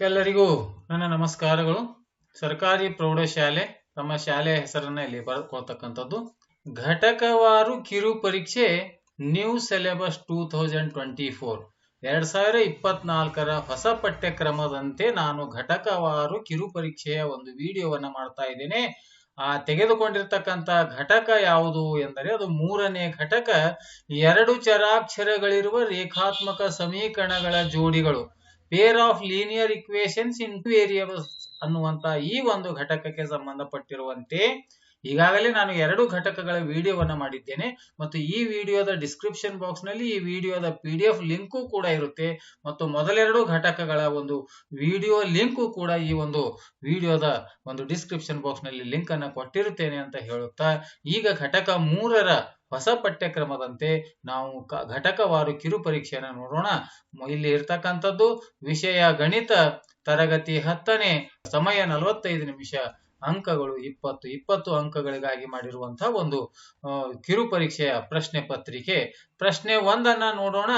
ಎಲ್ಲರಿಗೂ ನನ್ನ ನಮಸ್ಕಾರಗಳು. ಸರ್ಕಾರಿ ಪ್ರೌಢಶಾಲೆ, ತಮ್ಮ ಶಾಲೆಯ ಹೆಸರನ್ನ ಇಲ್ಲಿ ಬರ್ಕೊಳ್ತಕ್ಕಂಥದ್ದು. ಘಟಕವಾರು ಕಿರು ಪರೀಕ್ಷೆ new syllabus two thousand twenty four ಎರಡ್ ಸಾವಿರ ಇಪ್ಪತ್ನಾಲ್ಕರ ಹೊಸ ಪಠ್ಯಕ್ರಮದಂತೆ ನಾನು ಘಟಕವಾರು ಕಿರು ಪರೀಕ್ಷೆಯ ಒಂದು ವಿಡಿಯೋವನ್ನ ಮಾಡ್ತಾ ಇದ್ದೇನೆ. ಆ, ತೆಗೆದುಕೊಂಡಿರ್ತಕ್ಕಂಥ ಘಟಕ ಯಾವುದು ಎಂದರೆ ಅದು ಮೂರನೇ ಘಟಕ. ಎರಡು ಚರಾಕ್ಷರಗಳಿರುವ ರೇಖಾತ್ಮಕ ಸಮೀಕರಣಗಳ ಜೋಡಿಗಳು. Pair of linear equations in two variables ಅನ್ನುವಂತ ಈ ಒಂದು ಘಟಕಕ್ಕೆ ಸಂಬಂಧಪಟ್ಟಿರುವಂತೆ ಈಗಾಗಲೇ ನಾನು ಎರಡು ಘಟಕಗಳ ವಿಡಿಯೋವನ್ನ ಮಾಡಿದ್ದೇನೆ ಮತ್ತು ಈ ವಿಡಿಯೋದ ಡಿಸ್ಕ್ರಿಪ್ಷನ್ ಬಾಕ್ಸ್ನಲ್ಲಿ ಈ ವಿಡಿಯೋದ ಪಿ ಡಿ ಎಫ್ ಲಿಂಕು ಕೂಡ ಇರುತ್ತೆ ಮತ್ತು ಮೊದಲೆರಡು ಘಟಕಗಳ ಒಂದು ವಿಡಿಯೋ ಲಿಂಕು ಕೂಡ ಈ ಒಂದು ವಿಡಿಯೋದ ಒಂದು ಡಿಸ್ಕ್ರಿಪ್ಷನ್ ಬಾಕ್ಸ್ನಲ್ಲಿ ಲಿಂಕ್ ಅನ್ನ ಕೊಟ್ಟಿರುತ್ತೇನೆ ಅಂತ ಹೇಳುತ್ತಾ ಈಗ ಘಟಕ ಮೂರರ ಹೊಸ ಪಠ್ಯಕ್ರಮದಂತೆ ನಾವು ಘಟಕವಾರು ಕಿರು ಪರೀಕ್ಷೆಯನ್ನು ನೋಡೋಣ. ಇಲ್ಲಿ ಇರ್ತಕ್ಕಂಥದ್ದು ವಿಷಯ ಗಣಿತ, ತರಗತಿ ಹತ್ತನೇ, ಸಮಯ ನಲವತ್ತೈದು ನಿಮಿಷ, ಅಂಕಗಳು ಇಪ್ಪತ್ತು. ಇಪ್ಪತ್ತು ಅಂಕಗಳಿಗಾಗಿ ಮಾಡಿರುವಂತಹ ಒಂದು ಕಿರು ಪರೀಕ್ಷೆಯ ಪ್ರಶ್ನೆ ಪತ್ರಿಕೆ. ಪ್ರಶ್ನೆ ಒಂದನ್ನ ನೋಡೋಣ.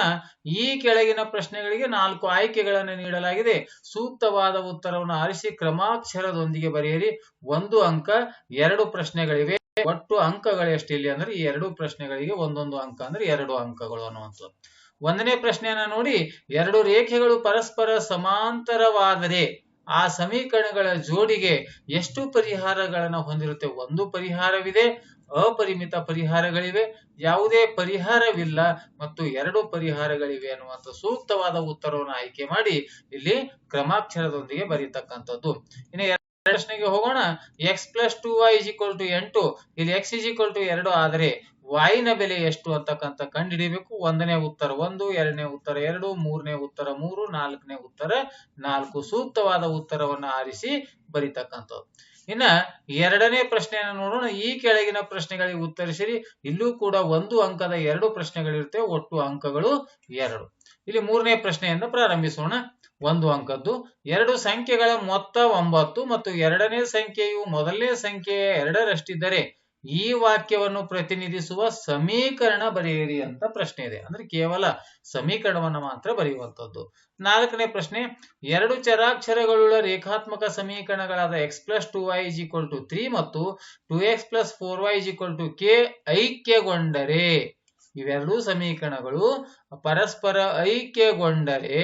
ಈ ಕೆಳಗಿನ ಪ್ರಶ್ನೆಗಳಿಗೆ ನಾಲ್ಕು ಆಯ್ಕೆಗಳನ್ನು ನೀಡಲಾಗಿದೆ. ಸೂಕ್ತವಾದ ಉತ್ತರವನ್ನು ಆರಿಸಿ, ಕ್ರಮಾಕ್ಷರದೊಂದಿಗೆ ಬರೆಯಿರಿ. ಒಂದು ಅಂಕ, ಎರಡು ಪ್ರಶ್ನೆಗಳಿವೆ. ಒಟ್ಟು ಅಂಕಗಳು ಎಷ್ಟು ಇಲ್ಲಿ ಅಂದ್ರೆ ಈ ಎರಡು ಪ್ರಶ್ನೆಗಳಿಗೆ ಒಂದೊಂದು ಅಂಕ ಅಂದ್ರೆ ಎರಡು ಅಂಕಗಳು ಅನ್ನುವಂಥದ್ದು. ಒಂದನೇ ಪ್ರಶ್ನೆಯನ್ನ ನೋಡಿ, ಎರಡು ರೇಖೆಗಳು ಪರಸ್ಪರ ಸಮಾಂತರವಾದರೆ ಆ ಸಮೀಕರಣಗಳ ಜೋಡಿಗೆ ಎಷ್ಟು ಪರಿಹಾರಗಳನ್ನ ಹೊಂದಿರುತ್ತೆ? ಒಂದು ಪರಿಹಾರವಿದೆ, ಅಪರಿಮಿತ ಪರಿಹಾರಗಳಿವೆ, ಯಾವುದೇ ಪರಿಹಾರವಿಲ್ಲ ಮತ್ತು ಎರಡು ಪರಿಹಾರಗಳಿವೆ ಅನ್ನುವಂಥ ಸೂಕ್ತವಾದ ಉತ್ತರವನ್ನು ಆಯ್ಕೆ ಮಾಡಿ ಇಲ್ಲಿ ಕ್ರಮಾಕ್ಷರದೊಂದಿಗೆ ಬರೀತಕ್ಕಂಥದ್ದು. ಇನ್ನು ಪ್ರಶ್ನೆಗೆ ಹೋಗೋಣ. X plus two Y is equal to ಎಂಟು ಇಲ್ಲಿ ಎಕ್ಸ್ ಇಸ್ ಈಕ್ವಲ್ ಟು ಎರಡು ಆದರೆ y ನ ಬೆಲೆ ಎಷ್ಟು ಅಂತಕ್ಕಂಥ ಕಂಡುಹಿಡಿಯಬೇಕು ಒಂದನೇ ಉತ್ತರ ಒಂದು, ಎರಡನೇ ಉತ್ತರ ಎರಡು, ಮೂರನೇ ಉತ್ತರ ಮೂರು, ನಾಲ್ಕನೇ ಉತ್ತರ ನಾಲ್ಕು ಸೂಕ್ತವಾದ ಉತ್ತರವನ್ನ ಆರಿಸಿ ಬರಿತಕ್ಕಂಥದ್ದು. ಇನ್ನ ಎರಡನೇ ಪ್ರಶ್ನೆಯನ್ನು ನೋಡೋಣ. ಈ ಕೆಳಗಿನ ಪ್ರಶ್ನೆಗಳಿಗೆ ಉತ್ತರಿಸಿರಿ. ಇಲ್ಲೂ ಕೂಡ ಒಂದು ಅಂಕದ ಎರಡು ಪ್ರಶ್ನೆಗಳಿರುತ್ತೆ. ಒಟ್ಟು ಅಂಕಗಳು ಎರಡು. ಇಲ್ಲಿ ಮೂರನೇ ಪ್ರಶ್ನೆಯನ್ನು ಪ್ರಾರಂಭಿಸೋಣ. ಒಂದು ಅಂಕದ್ದು, ಎರಡು ಸಂಖ್ಯೆಗಳ ಮೊತ್ತ ಒಂಬತ್ತು ಮತ್ತು ಎರಡನೇ ಸಂಖ್ಯೆಯು ಮೊದಲನೇ ಸಂಖ್ಯೆಯ ಎರಡರಷ್ಟಿದ್ದರೆ ಈ ವಾಕ್ಯವನ್ನು ಪ್ರತಿನಿಧಿಸುವ ಸಮೀಕರಣ ಬರೆಯಿರಿ ಅಂತ ಪ್ರಶ್ನೆ ಇದೆ. ಅಂದ್ರೆ ಕೇವಲ ಸಮೀಕರಣವನ್ನ ಮಾತ್ರ ಬರೆಯುವಂಥದ್ದು. ನಾಲ್ಕನೇ ಪ್ರಶ್ನೆ, ಎರಡು ಚರಾಕ್ಷರಗಳುಳ್ಳ ರೇಖಾತ್ಮಕ ಸಮೀಕರಣಗಳಾದ X plus two Y is equal to three ಮತ್ತು two X plus four Y is equal to K ಐಕ್ಯಗೊಂಡರೆ, ಇವೆರಡೂ ಸಮೀಕರಣಗಳು ಪರಸ್ಪರ ಐಕ್ಯಗೊಂಡರೆ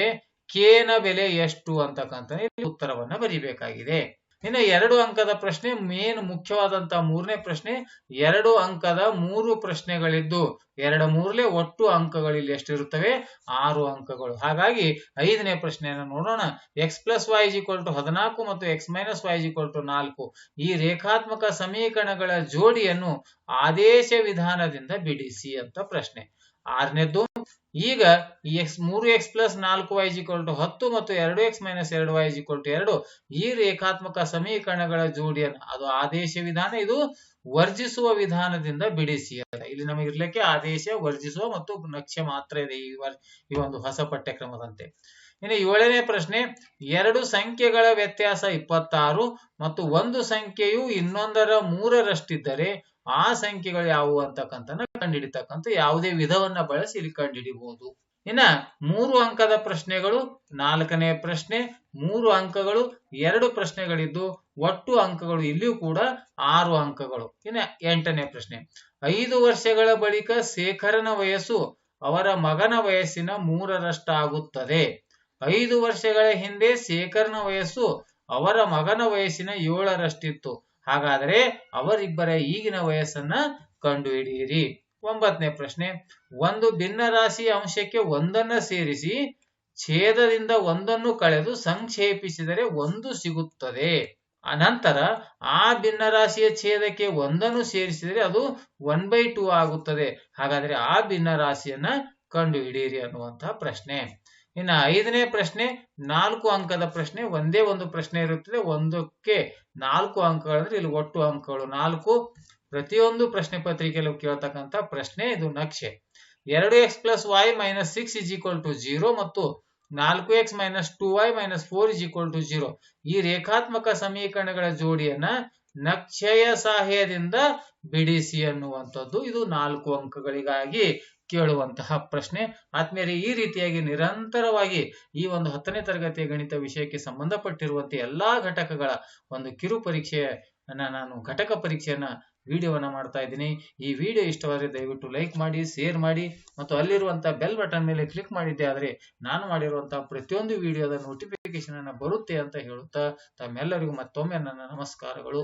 ನ ಬೆಲೆ ಎಷ್ಟು ಅಂತಕ್ಕಂಥ ಉತ್ತರವನ್ನ ಬರೀಬೇಕಾಗಿದೆ. ಇನ್ನು ಎರಡು ಅಂಕದ ಪ್ರಶ್ನೆ ಮೇನ್ ಮುಖ್ಯವಾದಂತಹ ಮೂರನೇ ಪ್ರಶ್ನೆ, ಎರಡು ಅಂಕದ ಮೂರು ಪ್ರಶ್ನೆಗಳಿದ್ದು, ಎರಡು ಮೂರಲೆ ಒಟ್ಟು ಅಂಕಗಳು ಇಲ್ಲಿ ಎಷ್ಟಿರುತ್ತವೆ? ಆರು ಅಂಕಗಳು. ಹಾಗಾಗಿ ಐದನೇ ಪ್ರಶ್ನೆಯನ್ನು ನೋಡೋಣ. X plus Y equal to ಹದಿನಾಲ್ಕು ಮತ್ತು X minus Y equal to ನಾಲ್ಕು. ಈ ರೇಖಾತ್ಮಕ ಸಮೀಕರಣಗಳ ಜೋಡಿಯನ್ನು ಆದೇಶ ವಿಧಾನದಿಂದ ಬಿಡಿಸಿ ಅಂತ ಪ್ರಶ್ನೆ. ಆರನೇದ್ದು ಈಗ ಈ ಎಕ್ಸ್ ಮೂರು ಎಕ್ಸ್ ಪ್ಲಸ್ ನಾಲ್ಕು ವೈ ಟು ಹತ್ತು ಮತ್ತು ಎರಡು ಎಕ್ಸ್ ಮೈನಸ್ ಎರಡು ವೈ ಟು ಎರಡು ಈ ರೇಖಾತ್ಮಕ ಸಮೀಕರಣಗಳ ಜೋಡಿಯನ್ನು, ಅದು ಆದೇಶ ವಿಧಾನ, ಇದು ವರ್ಜಿಸುವ ವಿಧಾನದಿಂದ ಬಿಡಿಸಿ ಇಲ್ಲಿ ನಮಗೆ ಇರ್ಲಿಕ್ಕೆ ಆದೇಶ ವರ್ಜಿಸುವ ಮತ್ತು ನಕ್ಷೆ ಮಾತ್ರ ಇದೆ ಈ ವರ್, ಈ ಒಂದು ಹೊಸ ಪಠ್ಯಕ್ರಮದಂತೆ. ಇನ್ನು ಏಳನೇ ಪ್ರಶ್ನೆ, ಎರಡು ಸಂಖ್ಯೆಗಳ ವ್ಯತ್ಯಾಸ ಇಪ್ಪತ್ತಾರು ಮತ್ತು ಒಂದು ಸಂಖ್ಯೆಯು ಇನ್ನೊಂದರ ಮೂರರಷ್ಟಿದ್ದರೆ ಆ ಸಂಖ್ಯೆಗಳು ಯಾವುವು ಅಂತಕ್ಕಂಥ ಕಂಡುಹಿಡಿತಕ್ಕಂಥ ಯಾವುದೇ ವಿಧವನ್ನ ಬಳಸಿ ಇಲ್ಲಿ ಕಂಡುಹಿಡಿಬಹುದು ಇನ್ನ ಮೂರು ಅಂಕದ ಪ್ರಶ್ನೆಗಳು, ನಾಲ್ಕನೇ ಪ್ರಶ್ನೆ, ಮೂರು ಅಂಕಗಳು, ಎರಡು ಪ್ರಶ್ನೆಗಳಿದ್ದು ಒಟ್ಟು ಅಂಕಗಳು ಇಲ್ಲಿಯೂ ಕೂಡ ಆರು ಅಂಕಗಳು. ಇನ್ನ ಎಂಟನೇ ಪ್ರಶ್ನೆ, ಐದು ವರ್ಷಗಳ ಬಳಿಕ ಶೇಖರನ ವಯಸ್ಸು ಅವರ ಮಗನ ವಯಸ್ಸಿನ ಮೂರರಷ್ಟಾಗುತ್ತದೆ. ಐದು ವರ್ಷಗಳ ಹಿಂದೆ ಶೇಖರನ ವಯಸ್ಸು ಅವರ ಮಗನ ವಯಸ್ಸಿನ ಏಳರಷ್ಟಿತ್ತು. ಹಾಗಾದರೆ ಅವರಿಬ್ಬರ ಈಗಿನ ವಯಸ್ಸನ್ನ ಕಂಡುಹಿಡಿಯಿರಿ. ಒಂಬತ್ತನೇ ಪ್ರಶ್ನೆ. ಒಂದು ಭಿನ್ನರಾಶಿ ಅಂಶಕ್ಕೆ ಒಂದನ್ನ ಸೇರಿಸಿ, ಛೇದದಿಂದ ಒಂದನ್ನು ಕಳೆದು ಸಂಕ್ಷೇಪಿಸಿದರೆ ಒಂದು ಸಿಗುತ್ತದೆ. ಅನಂತರ, ಆ ಭಿನ್ನರಾಶಿಯ ಛೇದಕ್ಕೆ ಒಂದನ್ನು ಸೇರಿಸಿದರೆ ಅದು ಒನ್ ಬೈ ಟೂ ಆಗುತ್ತದೆ. ಹಾಗಾದ್ರೆ ಆ ಭಿನ್ನರಾಶಿಯನ್ನ ಕಂಡುಹಿಡಿಯಿರಿ ಅನ್ನುವಂತಹ ಪ್ರಶ್ನೆ. ಇನ್ನ ಐದನೇ ಪ್ರಶ್ನೆ, ನಾಲ್ಕು ಅಂಕದ ಪ್ರಶ್ನೆ, ಒಂದೇ ಒಂದು ಪ್ರಶ್ನೆ ಇರುತ್ತದೆ. ಒಂದಕ್ಕೆ ನಾಲ್ಕು ಅಂಕಗಳಂದ್ರೆ ಇಲ್ಲಿ ಒಟ್ಟು ಅಂಕಗಳು ನಾಲ್ಕು. ಪ್ರತಿಯೊಂದು ಪ್ರಶ್ನೆ ಪತ್ರಿಕೆಯಲ್ಲಿ ಕೇಳತಕ್ಕಂತ ಪ್ರಶ್ನೆ ಇದು ನಕ್ಷೆ. ಎರಡು X plus Y minus six is equal to zero ಮತ್ತು ನಾಲ್ಕು X minus two Y minus four is equal to zero. ಈ ರೇಖಾತ್ಮಕ ಸಮೀಕರಣಗಳ ಜೋಡಿಯನ್ನ ನಕ್ಷೆಯ ಸಹಾಯದಿಂದ ಬಿಡಿಸಿ ಅನ್ನುವಂಥದ್ದು. ಇದು ನಾಲ್ಕು ಅಂಕಗಳಿಗಾಗಿ ಕೇಳುವಂತಹ ಪ್ರಶ್ನೆ. ಆತ್ಮೀಯರೇ, ಈ ರೀತಿಯಾಗಿ ನಿರಂತರವಾಗಿ ಈ ಒಂದು ಹತ್ತನೇ ತರಗತಿಯ ಗಣಿತ ವಿಷಯಕ್ಕೆ ಸಂಬಂಧಪಟ್ಟಿರುವಂತೆ ಎಲ್ಲಾ ಘಟಕಗಳ ಒಂದು ಕಿರು ಪರೀಕ್ಷೆಯನ್ನ ನಾನು, ಘಟಕ ಪರೀಕ್ಷೆಯನ್ನ ವಿಡಿಯೋವನ್ನ ಮಾಡ್ತಾ ಇದ್ದೀನಿ. ಈ ವಿಡಿಯೋ ಇಷ್ಟವಾದರೆ ದಯವಿಟ್ಟು ಲೈಕ್ ಮಾಡಿ, ಶೇರ್ ಮಾಡಿ ಮತ್ತು ಅಲ್ಲಿರುವಂತಹ ಬೆಲ್ ಬಟನ್ ಮೇಲೆ ಕ್ಲಿಕ್ ಮಾಡಿದ್ದೆ ಆದ್ರೆ ನಾನು ಮಾಡಿರುವಂತಹ ಪ್ರತಿಯೊಂದು ವಿಡಿಯೋದ ನೋಟಿಫಿಕೇಶನ್ ಅನ್ನ ಬರುತ್ತೆ ಅಂತ ಹೇಳುತ್ತಾ ತಮ್ಮೆಲ್ಲರಿಗೂ ಮತ್ತೊಮ್ಮೆ ನನ್ನ ನಮಸ್ಕಾರಗಳು.